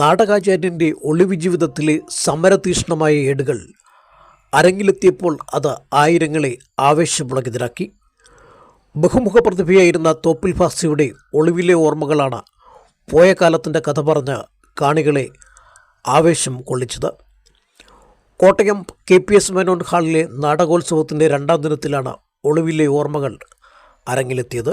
നാടകാചാര്യന്റെ ഒളിവ് ജീവിതത്തിലെ സമരതീഷ്ണമായ ഏടുകൾ അരങ്ങിലെത്തിയപ്പോൾ അത് ആയിരങ്ങളെ ആവേശമുളകിതരാക്കി. ബഹുമുഖ പ്രതിഭയായിരുന്ന തോപ്പിൽ ഫാസിയുടെ ഒളിവിലെ ഓർമ്മകളാണ് പോയ കാലത്തിന്റെ കഥ പറഞ്ഞ് കാണികളെ ആവേശം കൊള്ളിച്ചത്. Kottayam K P S Menon ഹാളിലെ നാടകോത്സവത്തിന്റെ രണ്ടാം ദിനത്തിലാണ് ഒളിവിലെ ഓർമ്മകൾ അരങ്ങിലെത്തിയത്.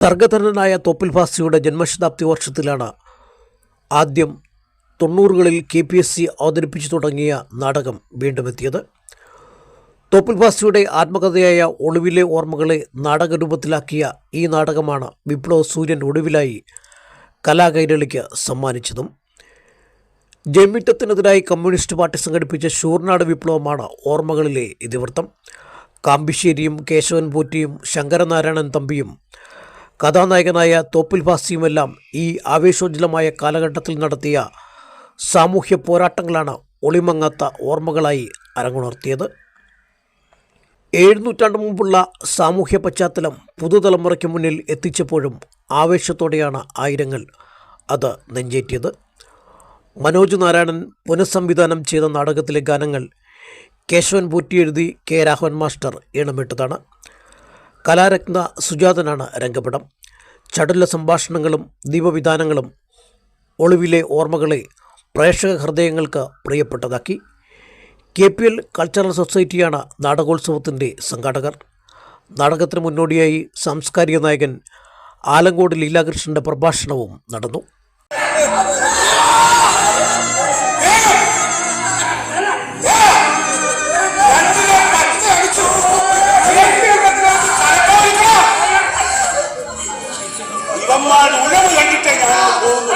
സർഗധരനായ തോപ്പിൽ ഫാസിയുടെ ജന്മശതാബ്ദി വർഷത്തിലാണ് ആദ്യം തൊണ്ണൂറുകളിൽ കെ പി എസ് സി അവതരിപ്പിച്ചു തുടങ്ങിയ നാടകം വീണ്ടും എത്തിയത് തോപ്പിൽ ഫാസിയുടെ ആത്മകഥയായ ഒളിവിലെ ഓർമ്മകളെ നാടകരൂപത്തിലാക്കിയ ഈ നാടകമാണ് വിപ്ലവ സൂര്യൻ ഒടുവിലായി കലാകൈരളിക്ക് സമ്മാനിച്ചതും. ജന്മിറ്റത്തിനെതിരായി കമ്മ്യൂണിസ്റ്റ് പാർട്ടി സംഘടിപ്പിച്ച ഷൂർനാട് വിപ്ലവമാണ് ഓർമ്മകളിലെ ഇതിവൃത്തം. കാമ്പിശ്ശേരിയും കേശവൻ പൂറ്റിയും ശങ്കരനാരായണൻ തമ്പിയും കഥാനായകനായ തോപ്പിൽ ഫാസിയുമെല്ലാം ഈ ആവേശോജ്ജലമായ കാലഘട്ടത്തിൽ നടത്തിയ സാമൂഹ്യ പോരാട്ടങ്ങളാണ് ഒളിമങ്ങാത്ത ഓർമ്മകളായി അരങ്ങുണർത്തിയത്. ഏഴ് നൂറ്റാണ്ട് മുമ്പുള്ള സാമൂഹ്യ പശ്ചാത്തലം പുതുതലമുറയ്ക്ക് മുന്നിൽ എത്തിച്ചപ്പോഴും ആവേശത്തോടെയാണ് ആയിരങ്ങൾ അത് നെഞ്ചേറ്റിയത്. മനോജ് നാരായണൻ പുനഃസംവിധാനം ചെയ്ത നാടകത്തിലെ ഗാനങ്ങൾ കേശവൻ പൂറ്റി എഴുതി കെ രാഘവൻ മാസ്റ്റർ ഈണമിട്ടതാണ്. കലാരത്ന സുജാതനാണ് രംഗപടം. ചടുല സംഭാഷണങ്ങളും ദീപവിധാനങ്ങളും ഒളിവിലെ ഓർമ്മകളെ പ്രേക്ഷക ഹൃദയങ്ങൾക്ക് പ്രിയപ്പെട്ടതാക്കി. കെ പി എൽ കൾച്ചറൽ സൊസൈറ്റിയാണ് നാടകോത്സവത്തിന്റെ സംഘാടകർ. നാടകത്തിന് മുന്നോടിയായി സാംസ്കാരിക നായകൻ ആലങ്കോട് ലീലാകൃഷ്ണന്റെ പ്രഭാഷണവും നടന്നു. ഉളവ് കണ്ടിട്ടേ ഞാൻ പോകുന്നു